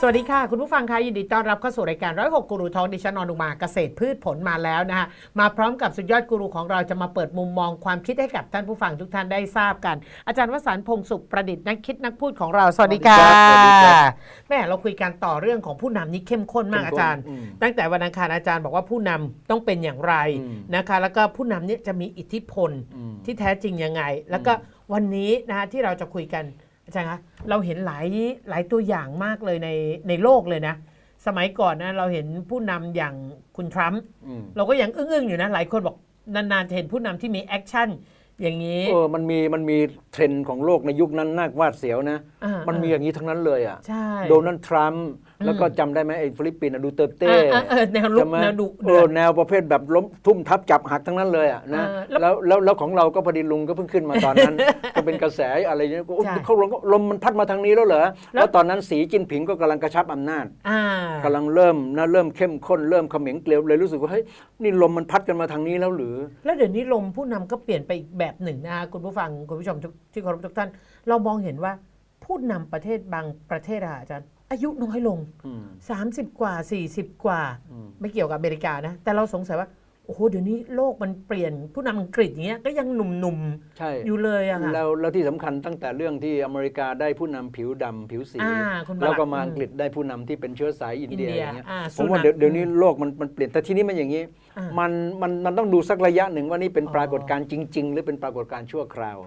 สวัสดีค่ะ คุณผู้ฟังคะยินดีต้อนรับเข้าสู่รายการร้อยหกกูรูทองดิฉันนอนอุมาเกษตรพืชผลมาแล้วนะคะมาพร้อมกับสุดยอดกูรูของเราจะมาเปิดมุมมองความคิดให้กับท่านผู้ฟังทุกท่านได้ทราบกัน อาจารย์วสันต์พงศ์สุขประดิษฐ์นักคิดนักพูดของเราสวัสดีค่ะสวัสดีครับแม่เราคุยกันต่อเรื่องของผู้นำนี่เข้มข้นมากเข้มข้นอาจารย์ อืมตั้งแต่วันอังคารอาจารย์บอกว่าผู้นำต้องเป็นอย่างไรอืม นะคะ แล้วก็ผู้นำเนี่ยจะมีอิทธิพล อืม ที่แท้จริงยังไง แล้วก็วันนี้นะคะที่เราจะคุยกัน อาจารย์คะเราเห็นหลายหลายตัวอย่างมากเลยในในโลกเลยนะ สมัยก่อนนะเราเห็นผู้นำอย่างคุณทรัมป์อืมเราก็ยังอึ้งๆอยู่นะ หลายคนบอกนานๆจะเห็นผู้นำที่มีแอคชั่นอย่างนี้เออมันมีมันมีเทรนด์ของโลกในยุคนั้นน่าวาดเสียวนะอ่ามันมีอย่างนี้ทั้งนั้นเลยอะใช่โดนัลด์ทรัมป์ แล้วก็จำได้ไหมไอ้ฟิลิปปินส์อะดูเตอร์เต้อ่าอ่าเออแนวลุกใช่ไหมแนวดุเอเดืออดแนวประเภทแบบล้มทุ่มทับจับหักทั้งนั้นเลยอะนะเออแล้วแล้วแล้วแล้วของเราก็พอดีลุงก็เพิ่งขึ้นมาตอนนั้น ก็เป็นกระแสอะไรเนี่ยก็โอ๊ยใช่เขาลมลมมันพัดมาทางนี้แล้วเหรอแล้ว แล้วตอนนั้นสีจิ้นผิงก็กำลังกระชับอำนาจ อ่ากำลังเริ่มนะเริ่มเข้มข้นเริ่มเขม็งเกลียวเลยรู้สึกว่าเฮ้ยนี่ลมมันพัดกันมาทางนี้แล้วหรือ แล้วเดี๋ยวนี้ลมผู้นำก็เปลี่ยนไปอีกแบบหนึ่งนะคะคุณผู้ฟังคุณผู้ชมทุกที่เคารพทุกท่าน เรามองเห็นว่าผู้นำประเทศบางประเทศอะอาจารย์ อายุน้อยลงอืม30 กว่า 40 กว่าอืมไม่เกี่ยวกับอเมริกานะ แต่เราสงสัยว่า โอ้โห เดี๋ยวนี้โลกมันเปลี่ยนผู้นำอังกฤษอย่างเงี้ยก็ยังหนุ่มใช่ๆ อยู่เลยอะค่ะ แล้วแล้วที่สำคัญตั้งแต่เรื่องที่อเมริกาได้ผู้นำผิวดำผิวสี อ่าคุณบารักแล้วก็มาอังกฤษได้ผู้นำที่เป็นเชื้อสายอินเดียอินเดียอย่างเงี้ยอ่าผมว่าสุนัขเดี๋ยวเดี๋ยวนี้โลกมันมันเปลี่ยนแต่ที่นี้มันอย่างนี้ อ่ามันมันมันต้องดูสักระยะหนึ่งว่านี่เป็นอ๋อปรากฏการณ์จริง ๆ หรือเป็นปรากฏการณ์ชั่วคราว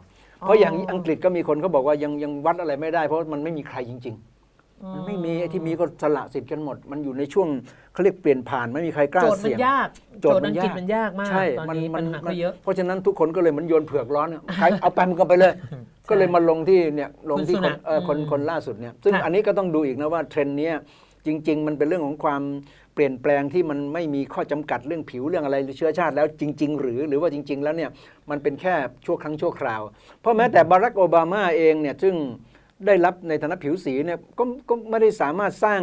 อ๋อเพราะอย่างอังกฤษก็มีคนเขาบอกว่ายังยังวัดอะไรไม่ได้ เพราะมันไม่มีใครจริงอืๆ มันไม่มีไอ้ที่มีก็สละสิทธิ์กันหมด มันอยู่ในช่วงเขาเรียกเปลี่ยนผ่านไม่มีใครกล้าโจทย์มัเสี่นยงยากโจโจททย์ย์มัอันงยากกฤษมันยากมากใช่ตอนมันนี้มัปันญหามัก็นเยอะ เพราะฉะนั้นทุกคนก็เลยเหมันโยนเผือกร้อนอะใครเอาไปมันก็ไปเลย ก็เลยมาลงที่เนี่ยลงที่คุณสุคนันขเอ่อคนอืมคนล่าสุดเนี่ยซึ่งค่ะ อันนี้ก็ต้องดูอีกนะว่าเทรนด์เนี้ยจริง ๆ มันเป็นเรื่องของความเปลี่ยนแปลงที่มันไม่มีข้อจำกัดเรื่องผิวเรื่องอะไรหรือเชื้อชาติแล้วจริง ๆ หรือหรือว่าจริง ๆ แล้วเนี่ยมันเป็นแค่ชั่วครั้งชั่วคราว เพราะแม้แต่บารักโอบามาเองเนี่ยซึ่ง ได้รับในฐานะผิวสีเนี่ยก็ก็ไม่ได้สามารถสร้าง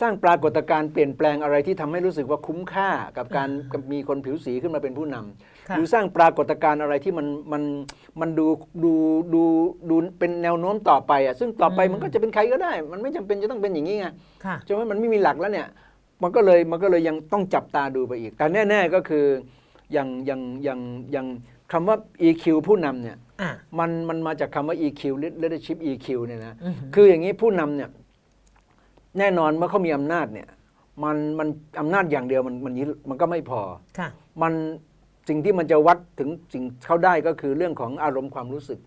สร้างปรากฏการณ์เปลี่ยนแปลงอะไรที่ทำให้รู้สึกว่าคุ้มค่ากับการกับมีคนผิวสีขึ้นมาเป็นผู้นำค่ะหรือสร้างปรากฏการณ์อะไรที่มันมันมันดูดูดูดูเป็นแนวโน้มต่อไปอะซึ่งต่อไปอืมมันก็จะเป็นใครก็ได้ มันไม่จำเป็นจะต้องเป็นอย่างนี้ไงค่ะใช่ไหมมันไม่มีหลักแล้วเนี่ยมันก็เลยมันก็เลยยังต้องจับตาดูไปอีก แต่แน่ ๆก็คืออย่างอย่างอย่างอย่างคำว่า EQ ผู้นำเนี่ยอะ มันมันมาจากคำว่า EQ leadership EQ เนี่ยนะอือหือคืออย่างนี้ผู้นำเนี่ย แน่นอนเมื่อเขามีอำนาจเนี่ย มันมันอำนาจอย่างเดียวมันมันมันก็ไม่พอค่ะมันสิ่งที่มันจะวัดถึงสิ่งเขาได้ก็คือเรื่องของอารมณ์ความรู้สึก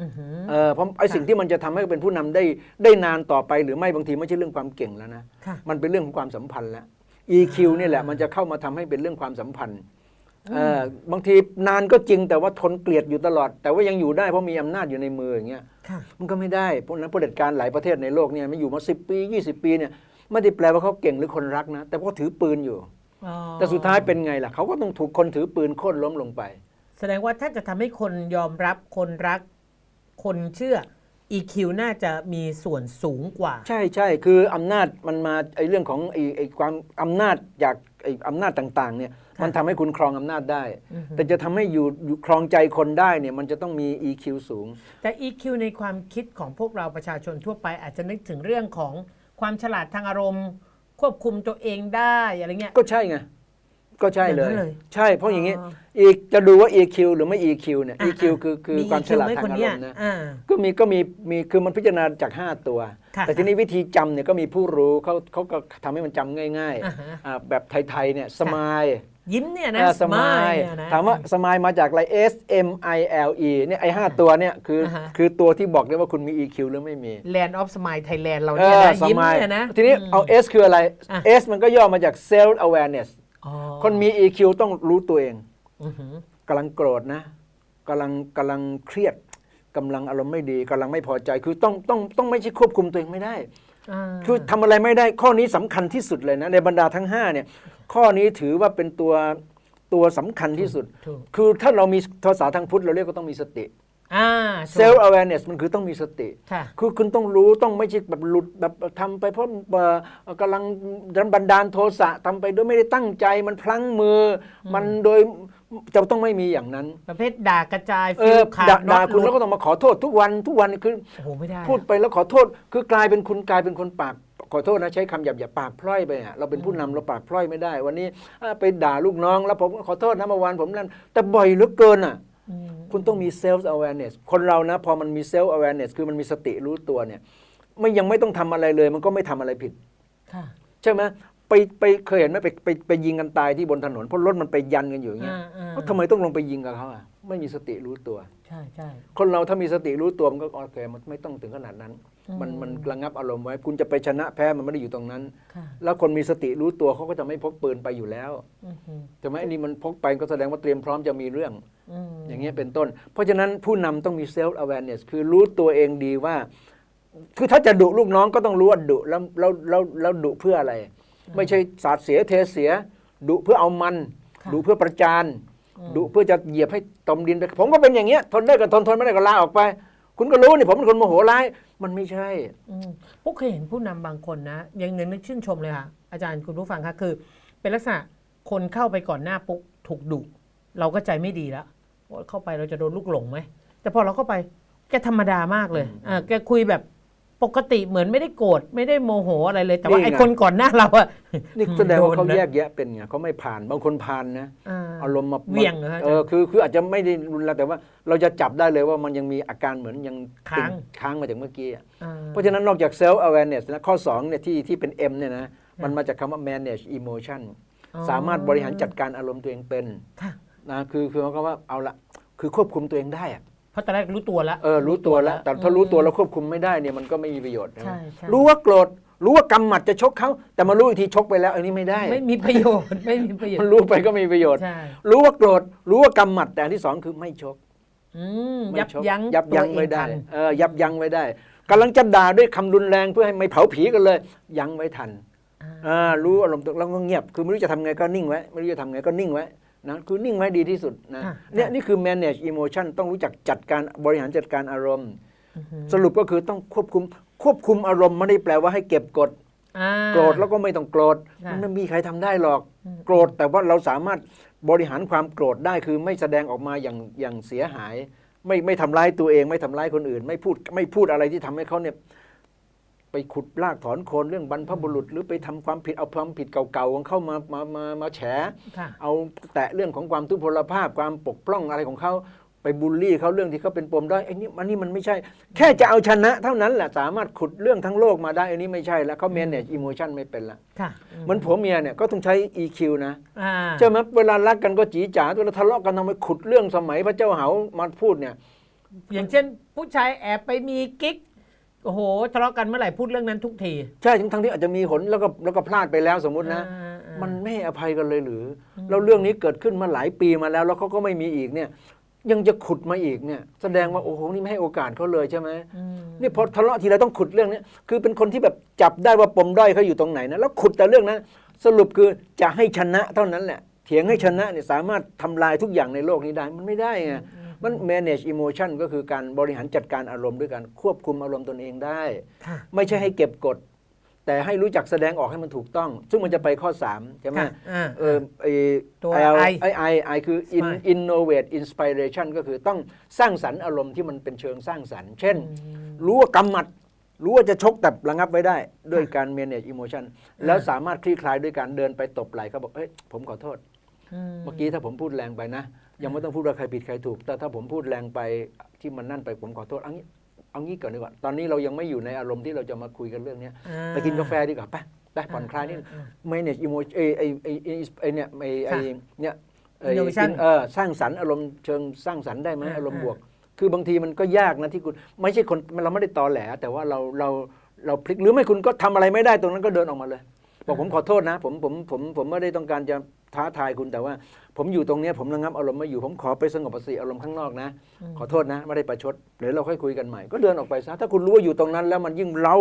อือหือเออเพราะไอ้สิ่งที่มันจะทำให้เป็นผู้นำได้ได้นานต่อไปหรือไม่บางทีไม่ใช่เรื่องความเก่งแล้วนะค่ะมันเป็นเรื่องของความสัมพันธ์แล้ว EQ นี่แหละมันจะเข้ามาทำให้เป็นเรื่องความสัมพันธ์เออ บางทีนานก็จริงแต่ว่าทนเกลียดอยู่ตลอด แต่ว่ายังอยู่ได้เพราะมีอำนาจอยู่ในมืออย่างเงี้ยค่ะมันก็ไม่ได้เพราะฉะนั้นเผด็จการหลายประเทศในโลกเนี่ยไม่อยู่มา 10 ปี 20 ปีเนี่ยไม่ได้แปลว่าเขาเก่งหรือคนรักนะ แต่เขาถือปืนอยู่อ๋อแต่สุดท้ายเป็นไงล่ะเขาก็ต้องถูกคนถือปืนโค่นล้มลงไป แสดงว่าถ้าจะทำให้คนยอมรับคนรัก คนเชื่อ EQ น่าจะมีส่วนสูงกว่า ใช่ใช่คืออำนาจมันมาไอ้เรื่องของไอ้ไอ้ความอำนาจจาก ไอ้อำนาจต่างๆเนี่ยค่ะมันทำให้คุณครองอำนาจได้อือฮึแต่จะทำให้อยู่อยู่ครองใจคนได้เนี่ยมันจะต้องมี EQ สูง แต่ EQ ในความคิดของพวกเราประชาชนทั่วไป อาจจะนึกถึงเรื่องของความฉลาดทางอารมณ์ ควบคุมตัวเองได้อะไรเงี้ยก็ใช่ไงก็ใช่เลอย่างนั้ยนเลยใช่เพราะอย่างนี้อ๋ออีกจะดูว่า EQ หรือไม่ EQ เนี่ยอะ EQ คือคือมีความ EQ ฉลาดไหมทางคนอาเนี้รยมณ์นะอ่าก็มีก็มีมีคือมันพิจารณาจาก 5 ตัวค่ะ แต่ทีนี้วิธีจำเนี่ยก็มีผู้รู้เขาเขาก็ทำให้มันจำง่ายอ่าฮะ ๆอ่าแบบไทยๆเนี่ยสมายยิ้มเนี่ยนะเออสมายเนี่ยนะ ถามว่าสมายมาจากอะไร S M I L E เนี่ยไอ้ห้าตัวเนี่ยคืออาฮะ คือตัวที่บอกได้ว่าคุณมี EQ หรือไม่มี Land of Smile Thailand เราเอเนี่ยอนะสยิ้มมายเนี่ยนะทีนี้เอา S คืออะไร อะ S มันก็ย่อมาจาก self awareness อ๋อคนมี EQ ต้องรู้ตัวเองอือหือกำลังโกรธนะกำลังกำลังเครียด กำลังอารมณ์ไม่ดีกำลังไม่พอใจ คือต้องต้องต้องไม่ใช่ควบคุมตัวเองไม่ได้อ่าคือทำอะไรไม่ได้ข้อนี้สำคัญที่สุดเลยนะในบรรดาทั้ง5เนี่ยข้อนี้ถือว่าเป็นตัวตัวสำคัญที่สุดถูกคือถ้าเรามีภาษาทางพุทธเราเรียกว่าต้องมีสติ อ่า self awareness มันคือต้องมีสติ ค่ะ คือคุณต้องรู้ต้องไม่ใช่แบบหลุดแบบทำไปเพราะเอ่อกำลังบันดาลโทสะทำไปโดยไม่ได้ตั้งใจมันพลั้งมืออมันโดยจะต้องไม่มีอย่างนั้น ประเภทด่ากระจายเอฟิอลขาดด่าด่าน็อตคุณหแล้ลุวดก็ต้องมาขอโทษทุกวันทุกวันคือ โอ้โหไม่ได้พูดไปแล้วขอโทษ คือกลายเป็นคุณกลายเป็นคนปากขอโทษนะใช้คำหยาบอย่าปากพร่อยไปอะเราเป็นผู้นำเราปากพร่อยไม่ได้ วันนี้อะไปด่าลูกน้องแล้วผมก็ขอโทษนะเมื่อวานผมนั่นแต่บ่อยเหลือเกินอะอืม คุณต้องมี self awareness คนเรานะ พอมันมี self awareness คือมันมีสติรู้ตัวเนี่ยไม่ยังไม่ต้องทำอะไรเลย มันก็ไม่ทำอะไรผิดค่ะใช่ไหมไปไปเคยเห็นไหมไปไปไปยิงกันตายที่บนถนนเพราะรถมันไปยันกันอยู่อย่างเงี้ยอ่าอ่าแล้วทำไมต้องลงไปยิงกับเขาอะไม่มีสติรู้ตัว ใช่ใช่คนเราถ้ามีสติรู้ตัวมันก็โอเคมันไม่ต้องถึงขนาดนั้นอื มมันมันระงับอารมณ์ไว้ คุณจะไปชนะแพ้มันไม่ได้อยู่ตรงนั้นค่ะแล้วคนมีสติรู้ตัวเขาก็จะไม่พกปืนไปอยู่แล้วอือหือใช่ไหมอันนี้มันพกไปก็แสดงว่าเตรียมพร้อมจะมีเรื่องอืมอย่างเงี้ยเป็นต้น เพราะฉะนั้นผู้นำต้องมี self awareness คือรู้ตัวเองดีว่า คือถ้าจะดุลูกน้องก็ต้องรู้ว่าดุแล้วแล้วแล้วแล้วดุเพื่ออะไร ไม่ใช่สาดเสียเทเสียดุเพื่อเอามันค่ะดุเพื่อประจานอืมดุเพื่อจะเหยียบให้ตมดินไปผมก็เป็นอย่างเงี้ยทนได้ก็ทนทนไม่ได้ก็ลาออกไป คุณก็รู้นี่ผมเป็นคนโมโหร้าย มันไม่ใช่อืมพวกเคยเห็นผู้นำบางคนนะ ยังนึกชื่นชมเลยค่ะ อาจารย์คุณผู้ฟังคะคือ เป็นลักษณะคนเข้าไปก่อนหน้าปุ๊บถูกดุเราก็ใจไม่ดีแล้วว่าเข้าไปเราจะโดนลูกหลงไหมแต่พอเราเข้าไปแกธรรมดามากเลยอ่าแกคุยแบบ ปกติเหมือนไม่ได้โกรธไม่ได้โมโหอะไรเลย แต่ว่านี่ไงไอ้คนก่อนหน้าเราอะ นี่แสดงว่าเขาโดนนะแยกแยะเป็นไงเขาไม่ผ่านบางคนผ่านนะอ่าอารมณ์มาเหวี่ยงเหรอฮะอาจารย์เออคือคืออาจจะไม่ได้รุนแรงแต่ว่าเราจะจับได้เลยว่ามันยังมีอาการเหมือนยังค้าง ติดค้างมาจากเมื่อกี้อะอ่า เพราะฉะนั้นนอกจาก self awareness นะข้อ2เนี่ยที่ที่เป็น M เนี่ยนะมันมาจากคำว่า manage emotion อ๋อ สามารถบริหารจัดการอารมณ์ตัวเองเป็นค่ะ นะคือคือเขาว่าเอาละคือควบคุมตัวเองได้อะเพ ราะตอนแรกรู้ตัวแล้ว เออรู้ตัวแล้ว แต่ถ้าอืมรู้ตัวแล้วควบคุมไม่ได้เนี่ยมันก็ไม่มีประโยชน์นะใช่ใช่ รู้ว่าโกรธรู้ว่ากำหมัดจะชกเขาแต่มารู้อีกทีชกไปแล้วอันนี้ไม่ได้ ไม่มีประโยชน์ ไม่มีประโยชมันน์รู้ไปก็ไม่มีประโยชน์ ใช่รู้ว่าโกรธรู้ว่ากำหมัดแต่อันที่สองคือไม่ชกอืมไม่ยับชกยั้งยับยั้งตัวเอไว้ได้ทันเออยับยั้งไว้ได้กำลังจะด่าด้วยคำรุนแรงเพื่อให้ไม่เผาผีกันเลย ยั้งไว้ทันอ่า อ่ารู้อารมณ์ตัวแล้วก็เงียบ คือไม่รู้จะทำไงก็นิ่งไว้ไม่รู้จะทำไงก็นิ่งไว้ นะคือนิ่งไว้ดีที่สุดนะค่ะเนี่ยนี่คือ manage emotion ต้องรู้จักจัดการบริหารจัดการอารมณ์อือหือสรุปก็คือต้องควบคุมควบคุมอารมณ์ไม่ได้แปลว่าให้เก็บกดอ่าโกรธแล้วก็ไม่ต้องโกรธค่ะมันไม่มีใครทำได้หรอกอืมโกรธแต่ว่าเราสามารถบริหารความโกรธได้คือไม่แสดงออกมาอย่างอย่างเสียหาย ไม่ไม่ทำร้ายตัวเอง ไม่ทำร้ายคนอื่น ไม่พูดไม่พูดอะไรที่ทำให้เขาเนี่ย ไปขุดลากถอนโคนเรื่องบรรพบุรุษ หรือไปทำความผิดเอาความผิดเก่าๆของเขามามามามาแฉค่ะเอาแตะเรื่องของความทุพพลภาพความปกพร่องอะไรของเขาไปบูลลี่เขาเรื่องที่เขาเป็นปมด้อยไอ้นี่อันนี้มันไม่ใช่ แค่จะเอาชนะเท่านั้นแหละสามารถขุดเรื่องทั้งโลกมาได้อันนี้ไม่ใช่แล้วเขา manage emotion ไม่เป็นละค่ะเหมือนผัวเมียเนี่ยก็ต้องใช้ EQ นะอ่าใช่ไหมเวลารักกันก็จีจ๋าเวลาทะเลาะกันทำไมขุดเรื่องสมัยพระเจ้าเหามาพูดเนี่ยอย่างเช่นผู้ชายแอบไปมีกิ๊ก โอ้โหทะเลาะกันเมื่อไหร่พูดเรื่องนั้นทุกทีใช่ทั้งๆที่อาจจะมีหนแล้วก็แล้วก็พลาดไปแล้วสมมุตินะ อ่าอ่า มันไม่ให้อภัยกันเลยหรืออแล้วเรื่องนี้เกิดขึ้นมาหลายปีมาแล้ว แล้วเขาก็ไม่มีอีกเนี่ย ยังจะขุดมาอีกเนี่ย แสดงว่าโอ้โหนี่ไม่ให้โอกาสเขาเลยใช่ไหมอืมนี่พอทะเลาะทีไรต้องขุดเรื่องนี้คือเป็นคนที่แบบจับได้ว่าปมด้อยเขาอยู่ตรงไหนนะแล้วขุดแต่เรื่องนั้นสรุปคือจะให้ชนะเท่านั้นแหละเถียงให้ชนะเนี่ยสามารถทำลายทุกอย่างในโลกนี้ได้มันไม่ได้ไง มัน manage emotion ก็คือการบริหารจัดการอารมณ์ด้วยการควบคุมอารมณ์ตนเองได้ค่ะไม่ใช่ให้เก็บกด แต่ให้รู้จักแสดงออกให้มันถูกต้อง ซึ่งมันจะไปข้อ 3 ใช่ไหมค่ะอ่าเออไอตัว L I I I I คือ in, Smile innovate inspiration ก็คือต้องสร้างสรรค์อารมณ์ที่มันเป็นเชิงสร้างสรรค์ เช่น รู้ว่ากำหมัดรู้ว่าจะชกแต่ระงับไว้ได้ด้วยการ manage emotion แล้วสามารถคลี่คลายด้วยการเดินไปตบไหล่เขาบอกเอ้ยผมขอโทษอืม เมื่อกี้ถ้าผมพูดแรงไปนะ ยังไม่ต้องพูดว่าใครผิดใครถูก แต่ถ้าผมพูดแรงไปที่มันนั่นไปผมขอโทษเอางี้เอางี้ก่อนดีกว่า ตอนนี้เรายังไม่อยู่ในอารมณ์ที่เราจะมาคุยกันเรื่องเนี้ยอ่ไปกินกาแฟดีกว่าไปไปผ่อนคลายนิดอ่า manage emotion ไอไอไอไอ้ไอเนี่ยไอไอค่ะเนี่ยไอ้ Innovation เออสร้างสรรค์อารมณ์เชิงสร้างสรรค์ได้ไหมอ่าอารมณ์อ่าบวก คือบางทีมันก็ยากนะที่คุณไม่ใช่คนเราไม่ได้ตอแหล แต่ว่าเราเราเราพลิกหรือไม่คุณก็ทำอะไรไม่ได้ตรงนั้นก็เดินออกมาเลย บอกผมขอโทษนะ ผมผมผมผมไม่ได้ต้องการจะท้าทายคุณแต่ว่า ผมอยู่ตรงเนี้ยผมระงับอารมณ์ไม่อยู่ผมขอไปสงบสติอารมณ์ข้างนอกนะ ขอโทษนะ ไม่ได้ประชดเดี๋ยวเราค่อยคุยกันใหม่ก็เดินออกไปซะถ้าคุณรู้ว่าอยู่ตรงนั้น แล้วมันยิ่งเรา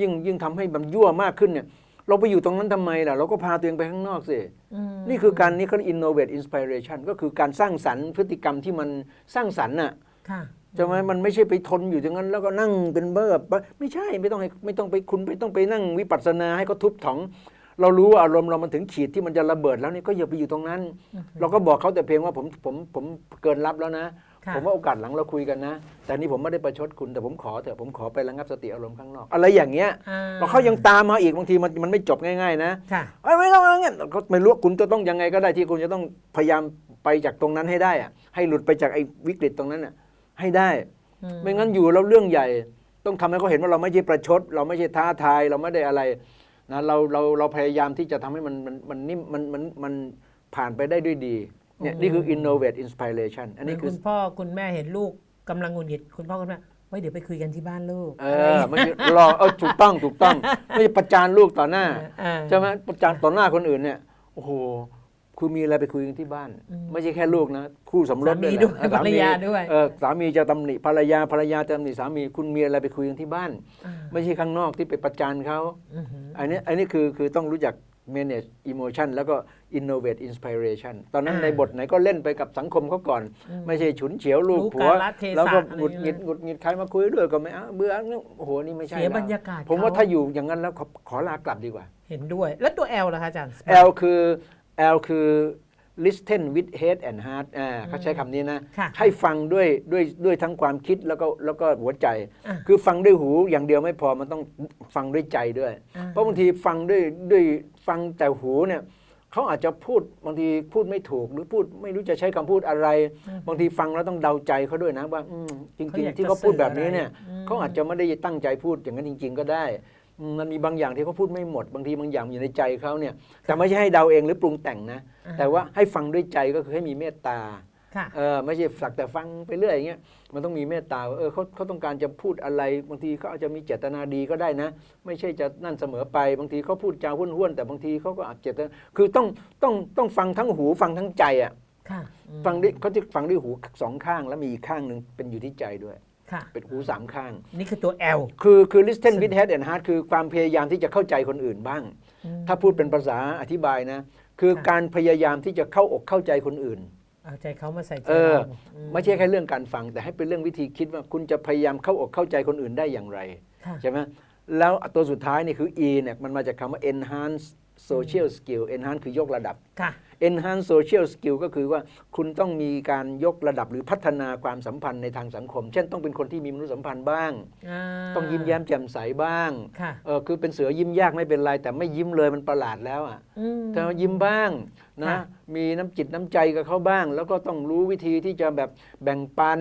ยิ่งยิ่งทำให้มันยั่วมากขึ้นเนี่ยเราไปอยู่ตรงนั้นทำไมล่ะ เราก็พาตัวเองไปข้างนอกสิอืมนี่คือการนี้เขา innovate inspiration ก็คือการสร้างสรรค์พฤติกรรมที่มันสร้างสรรค์น่ะค่ะ ใช่ไหมมันไม่ใช่ไปทนอยู่อย่างนั้น แล้วก็นั่งเป็นเบิร์บไม่ใช่ไม่ต้องให้ไม่ต้องไปคุณไม่ต้องไปนั่งวิปัสสนาให้เขาทุบถองเรารู้ว่าอารมณ์เรามันถึงขีดที่มันจะระเบิดแล้วนี่ก็อย่าไปอยู่ตรงนั้น เราก็บอกเขาแต่เพียงว่าผมผมผมเกินรับแล้วนะค่ะผมว่าโอกาสหลังเราคุยกันนะ แต่นี่ผมไม่ได้ประชดคุณแต่ผมขอเถอะผมขอไประงับสติอารมณ์ข้างนอก อะไรอย่างเงี้ยอ่เราเขายังตามมาอีกบางทีมันมันไม่จบง่ายๆนะค่ะเอ้ยไม่ต้องอย่างเงี้ยเขาไม่รู้ว่าคุณจะต้องยังไงก็ได้ที่คุณจะต้องพยายามไปจากตรงนั้นให้ได้อะให้หลุดไปจากไอ้วิกฤตตรงนั้นน่ะ ให้ได้อืมไม่งั้นอยู่แล้วเรื่องใหญ่ ต้องทำให้เขาเห็นว่าเราไม่ใช่ประชด เราไม่ใช่ท้าทายเราไม่ได้อะไรนะเราเราเราพยายามที่จะทำให้มันมันมันนิ่มมันมันมันผ่านไปได้ด้วยดีเนี่ยนี่คือ innovate inspiration อันนี้เหมืคือคุณพ่อคุณแม่เห็นลูกกำลังหงุดหงิดคุณพ่อคุณแม่ไว้เดี๋ยวไปคุยกันที่บ้านลูก เออไม่ใช่รอเออถูกต้องถูกต้อง ไม่ใช่ประจานลูกต่อหน้าเออใช่ไหมประจานต่อหน้าคนอื่นเนี่ยโอ้โห คุณมีอะไรไปคุยกันที่บ้านอืมไม่ใช่แค่ลูกนะ คู่สมรสสามีด้วยนะด้วยเออภรรยาด้วยเออสามีจะตำหนิภรรยาภรรยาจะตำหนิสามีคุณมีอะไรไปคุยกันที่บ้านอ่าไม่ใช่ข้างนอกที่ไปประจานเขาอือหืออันนี้อันนี้คือคือต้องรู้จัก manage emotion แล้วก็ innovate inspiration ตอนนั้นอ่าในบทไหนก็เล่นไปกับสังคมเขาก่อนอืมไม่ใช่ฉุนเฉียวลูกรู้ผัวกาลเทศะแล้วก็อะไรหงุดหงิดอย่างเงี้ยหงุดหงิดใครมาคุยด้วยก็ไม่เอาเบื่อเนี่ยโอ้โหนี่ไม่ใช่เสียแล้วบรรยากาศผมว่าเขถ้าอยู่อย่างนั้นแล้วขอขอลากลับดีกว่า เห็นด้วย แล้วตัว L ล่ะคะอาจารย์ L คือ L คือ listen with head and heart อ่าเขาใช้คำนี้นะ ค่ะให้ฟังด้วยด้วยด้วยทั้งความคิดแล้วก็แล้วก็หัวใจ อะ คือฟังด้วยหูอย่างเดียวไม่พอมันต้องฟังด้วยใจด้วย อ่าเพราะบางทีฟังด้วยด้วยฟังแต่หูเนี่ยเขาอาจจะพูดบางทีพูดไม่ถูก หรือพูดไม่รู้จะใช้คำพูดอะไร บางทีฟังแล้วต้องเดาใจเขาด้วยนะว่าอืมจเขาริงอยากๆที่เขาพูดแบบนี้เนี่ยจะสื่ออะไรอืมเขาอาจจะไม่ได้ตั้งใจพูดอย่างนั้นจริง ๆ ก็ได้อื มมันมีบางอย่างที่เขาพูดไม่หมด บางทีบางอย่างอยู่ในใจเขาเนี่ย แต่ไม่ใช่ให้เดาเองหรือปรุงแต่งนะอ่าแต่ว่าให้ฟังด้วยใจก็คือให้มีเมตตาค่ะเออไม่ใช่สักแต่ฟังไปเรื่อยอย่างเงี้ยมันต้องมีเมตตาว่าเออเขาเขาต้องการจะพูดอะไร บางทีเขาอาจจะมีเจตนาดีก็ได้นะ ไม่ใช่จะนั่นเสมอไป บางทีเขาพูดจาห้วนๆแต่บางทีเขาก็อาจเจตนาคือต้องต้องต้องฟังทั้งหูฟังทั้งใจอะค่ะอืมฟังด้วยเขาจะฟังด้วยหูสองข้างแล้วมีอีกข้างหนึ่งเป็นอยู่ที่ใจด้วยค่ะ เป็นหูสามข้าง นี่คือตัว L คือคือ listen with head and heart คือความพยายามที่จะเข้าใจคนอื่นบ้างอืมถ้าพูดเป็นภาษาอธิบายนะ คือค่ะการพยายามที่จะเข้าอกเข้าใจคนอื่นเอาใจเขามาใส่ใจเออเราอืไม่ใช่แค่เรื่องการฟัง แต่ให้เป็นเรื่องวิธีคิดว่าคุณจะพยายามเข้าอกเข้าใจคนอื่นได้อย่างไรค่ะใช่ไหมแล้วตัวสุดท้ายนี่คือ E เนี่ยมันมาจากคำว่า enhance social skill enhance คือยกระดับค่ะ enhance social skill ก็คือว่าคุณต้องมีการยกระดับหรือพัฒนาความสัมพันธ์ในทางสังคม เช่นต้องเป็นคนที่มีมนุษยสัมพันธ์บ้างาต้องยิ้มแย้มแจ่มใสบ้างค่ะเออคือเป็นเสือยิ้มยากไม่เป็นไร แต่ไม่ยิ้มเลยมันประหลาดแล้วอะอืมแต่ว่ายิ้มบ้างนะค่ะมีน้ำจิตน้ำใจกับเขาบ้าง แล้วก็ต้องรู้วิธีที่จะแบบแบ่งปัน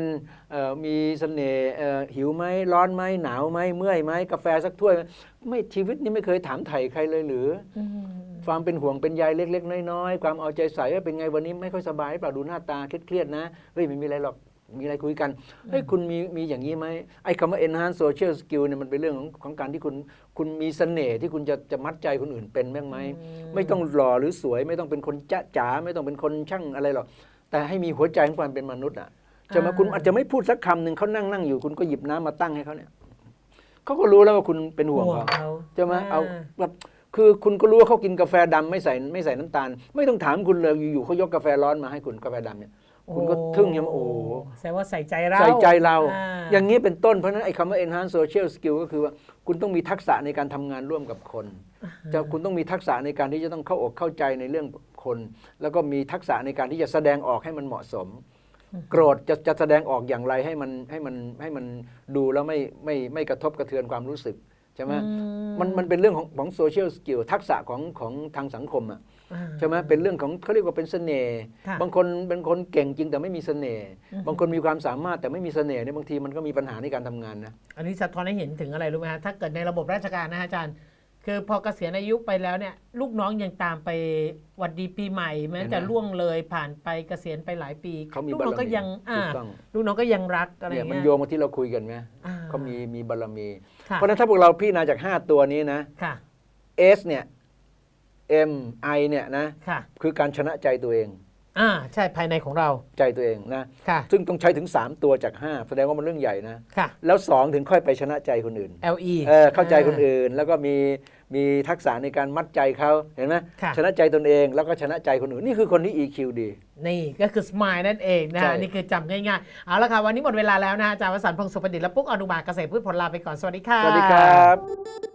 เอ่อมีเสน่ห์เอ่อหิวไหมร้อนไหมหนาวไหมเมื่อยไหมกาแฟสักถ้วยไหมไม่ชีวิตนี้ไม่เคยถามไถ่ใครเลยหรืออืม ความเป็นห่วงเป็นใยเล็ก ๆ น้อยๆความเอาใจใส่ว่าเป็นไงวันนี้ไม่ค่อยสบายหรือเปล่าดูหน้าตาเครียดๆนะเฮ้ยไม่มีอะไรหรอกมีอะไรคุยกันเฮ้ยคุณมีมีอย่างนี้ไหมไอ้คำว่า enhance social skill เนี่ยมันเป็นเรื่องของของการที่คุณคุณมีเสน่ห์ที่คุณจะจะมัดใจคนอื่นเป็นบ้างไหมไม่ต้องหล่อหรือสวยไม่ต้องเป็นคนจ๊ะจ๋าไม่ต้องเป็นคนช่างอะไรหรอกแต่ให้มีหัวใจของความเป็นมนุษย์อะใช่ไหมอ่าคุณอาจจะไม่พูดสักคำหนึ่งเขานั่งนั่งอยู่คุณก็หยิบน้ำมาตั้งให้เขาเนี่ยเขาก็รู้แล้วว่าคุณเป็นห่วงเขาเขาใช่ไหมเอาแบบ คือคุณก็รู้ว่าเขากินกาแฟดำไม่ใส่ไม่ใส่น้ำตาล ไม่ต้องถามคุณเลยอยู่ๆเขายกกาแฟร้อนมาให้คุณกาแฟดำเนี่ยคุณก็ทึ่งยังโอ้โหแสดงว่าใส่ใจเรา ใส่ใจเราอ่อย่างนี้เป็นต้นเพราะฉะนั้นไอ้คำว่า enhance social skill ก็คือว่าคุณต้องมีทักษะในการทำงานร่วมกับคนจะคุณต้องมีทักษะในการที่จะต้องเข้าอกเข้าใจในเรื่องคน แล้วก็มีทักษะในการที่จะแสดงออกให้มันเหมาะสม โกรธจะจะแสดงออกอย่างไรให้มันให้มันให้มันดูแล้วไม่ไม่ไม่กระทบกระเทือนความรู้สึก ใช่ไหมอืมันมันเป็นเรื่องของของ social skill ทักษะของของทางสังคมอะอ่าใช่ไหมเป็นเรื่องของเขาเรียกว่าเป็นเสน่ห์ค่ะบางคนเป็นคนเก่งจริงแต่ไม่มีเสน่ห์อือฮึบางคนมีความสามารถแต่ไม่มีเสน่ห์เนี่ยบางทีมันก็มีปัญหาในการทำงานนะอันนี้สะท้อนให้เห็นถึงอะไรรู้ไหมฮะถ้าเกิดในระบบราชการนะฮะอาจารย์ คือพอเกษียณอายุไปแล้วเนี่ยลูกน้องยังตามไปหวัดดีปีใหม่ แม้เห็นไหมจะล่วงเลยผ่านไปเกษียณไปหลายปีเขามีลูกบารน้องก็มียังอ่าถูกต้องลูกน้องก็ยังรักอะไรอเนี่ยย่างมันเงี้ยโยงมาที่เราคุยกันไหมอ่เขามีมีบารมีค่ะ เพราะฉะนั้นถ้าพวกเราพี่นาจาก 5 ตัวนี้นะค่ะ S เนี่ย M I เนี่ยนะค่ะคือการชนะใจตัวเอง อ่าใช่ภายในของเราใจตัวเองนะ ค่ะ ซึ่งต้องใช้ถึง 3 ตัวจาก 5 แสดงว่ามันเรื่องใหญ่นะ ค่ะ แล้ว 2 ถึงค่อยไปชนะใจคนอื่น LE เออเข้าใจคนอื่นแล้วก็มีมีทักษะในการมัดใจเขาเห็นไหมค่ะ ชนะใจตนเองแล้วก็ชนะใจคนอื่น นี่คือคนที่ EQ ดี นี่ก็คือ Smile นั่นเองนะใช่ ฮะนี่คือจำง่ายๆ เอาละค่ะ วันนี้หมดเวลาแล้วนะฮะอาจารย์วสันต์พงศ์สุประดิษฐ์และปุ๊กอนุบาลเกษตรพืชผลลาไปก่อน สวัสดีค่ะ สวัสดีครับ